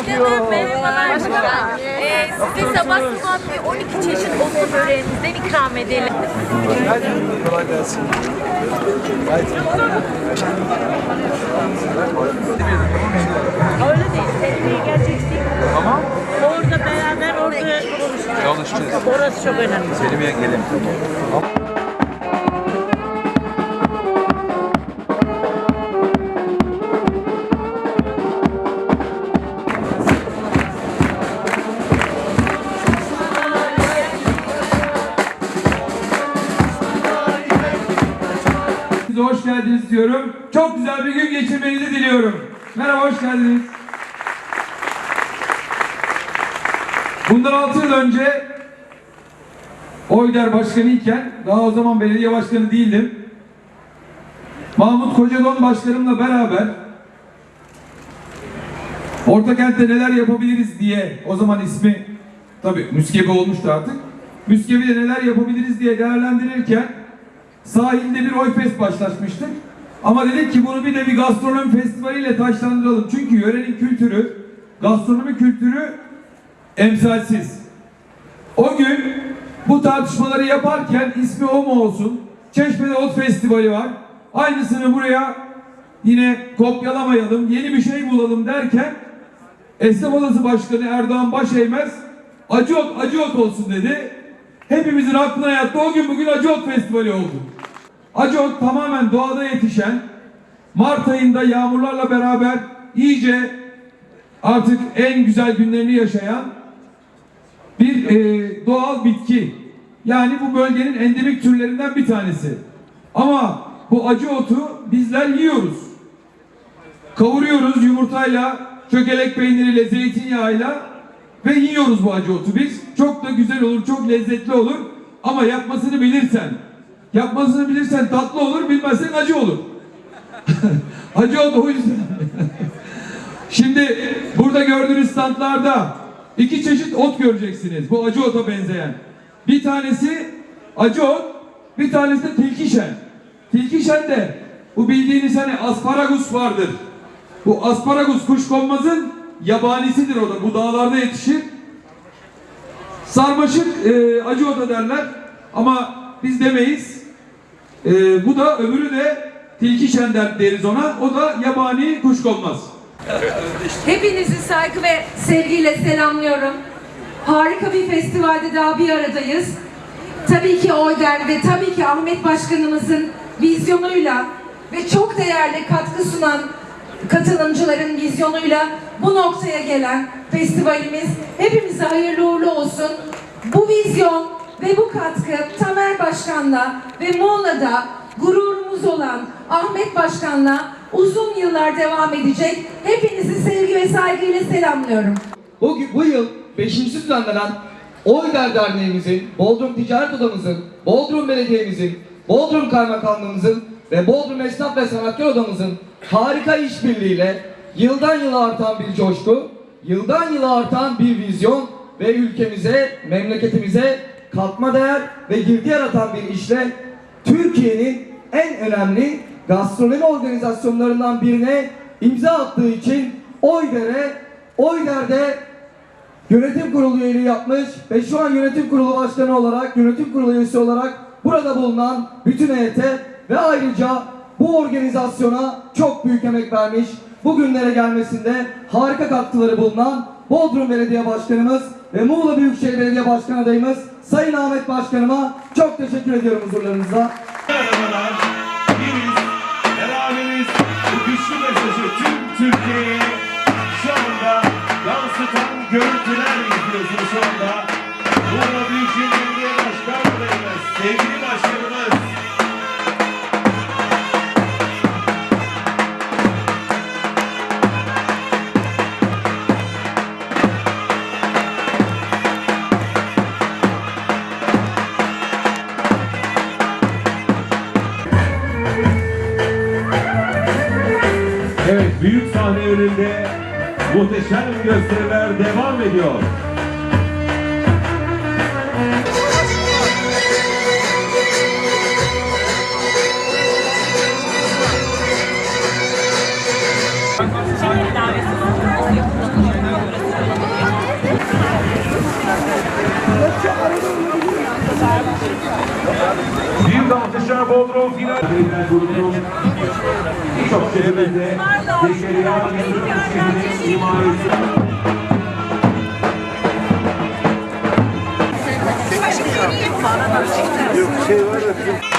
Başkanım merhabalar. Ee, size sabah sabah bir 12 çeşit otlu böreğimizden ikram edelim. Hadi kolay gelsin. Haydi. Öyle değil. Selviye geleceksin. Tamam. Orada beraber orada konuşacağız. Orası çok önemli. Selimiye gelin. Size geldiniz diyorum. Çok güzel bir gün geçirmenizi diliyorum. Merhaba, hoş geldiniz. Bundan 6 yıl önce Oyder Başkanı iken, daha o zaman belediye başkanı değildim. Mahmut Kocadon Başkanımla beraber Ortakent'te neler yapabiliriz diye o zaman ismi tabi Müskebe olmuştu artık. Müskebe'de neler yapabiliriz diye değerlendirirken sahilde bir Oyfest başlatmıştık. Ama dedik ki bunu bir de bir gastronomi festivaliyle taşlandıralım. Çünkü yörenin kültürü, gastronomi kültürü emsalsiz. O gün bu tartışmaları yaparken ismi o mu olsun? Çeşme'de Ot Festivali var. Aynısını buraya yine kopyalamayalım, yeni bir şey bulalım derken Esnaf Odası Başkanı Erdoğan Başeymez acı ot, acı ot olsun dedi. Hepimizin aklına yattı. O gün bugün Acı Ot Festivali oldu. Acı ot tamamen doğada yetişen, Mart ayında yağmurlarla beraber iyice artık en güzel günlerini yaşayan bir e, doğal bitki. Yani bu bölgenin endemik türlerinden bir tanesi. Ama bu acı otu bizler yiyoruz. Kavuruyoruz yumurtayla, çökelek peyniriyle, zeytinyağıyla ve yiyoruz bu acı otu biz. Çok da güzel olur, çok lezzetli olur. Ama yapmasını bilirsen, yapmasını bilirsen tatlı olur, bilmezsen acı olur. acı ot o yüzden. Şimdi burada gördüğünüz standlarda iki çeşit ot göreceksiniz. Bu acı ota benzeyen. Bir tanesi acı ot, bir tanesi de tilkişen. Tilkişen de bu bildiğiniz hani asparagus vardır. Bu asparagus kuşkonmazın yabanisidir o da. Bu dağlarda yetişir. Sarmaşık e, acı ota derler ama biz demeyiz. E, bu da öbürü de tilkişen der, deriz ona. O da yabani kuşkonmaz. Hepinizi saygı ve sevgiyle selamlıyorum. Harika bir festivalde daha bir aradayız. Tabii ki Oyder ve tabii ki Ahmet Başkanımızın vizyonuyla ve çok değerli katkı sunan katılımcıların vizyonuyla bu noktaya gelen festivalimiz hepimize hayırlı uğurlu olsun. Bu vizyon ve bu katkı Tamer Başkan'la ve Muğla'da gururumuz olan Ahmet Başkan'la uzun yıllar devam edecek. Hepinizi sevgi ve saygıyla selamlıyorum. Bu, bu yıl 5. düzenlenen Oyder Derneğimizin, Bodrum Ticaret Odamızın, Bodrum Belediye'mizin, Bodrum Kaymakamlığımızın ve Bodrum Esnaf ve Sanatçı Odamızın harika işbirliğiyle yıldan yıla artan bir coşku, yıldan yıla artan bir vizyon ve ülkemize, memleketimize katma değer ve girdi yaratan bir işle Türkiye'nin en önemli gastronomi organizasyonlarından birine imza attığı için Oyder'e, Oyder'de yönetim kurulu üyeliği yapmış ve şu an yönetim kurulu başkanı olarak, yönetim kurulu üyesi olarak burada bulunan bütün heyete ve ayrıca bu organizasyona çok büyük emek vermiş, bugünlere gelmesinde harika katkıları bulunan Bodrum Belediye Başkanımız ve Muğla Büyükşehir Belediye Başkan adayımız Sayın Ahmet Başkanıma çok teşekkür ediyorum huzurlarınızda. Türkiye'ye şu anda yansıtan görüntüler Büyük sahne önünde muhteşem gösteriler devam ediyor. Bir de Altışar Bodrum birçok şehirde Zekeriya. Yok şey var da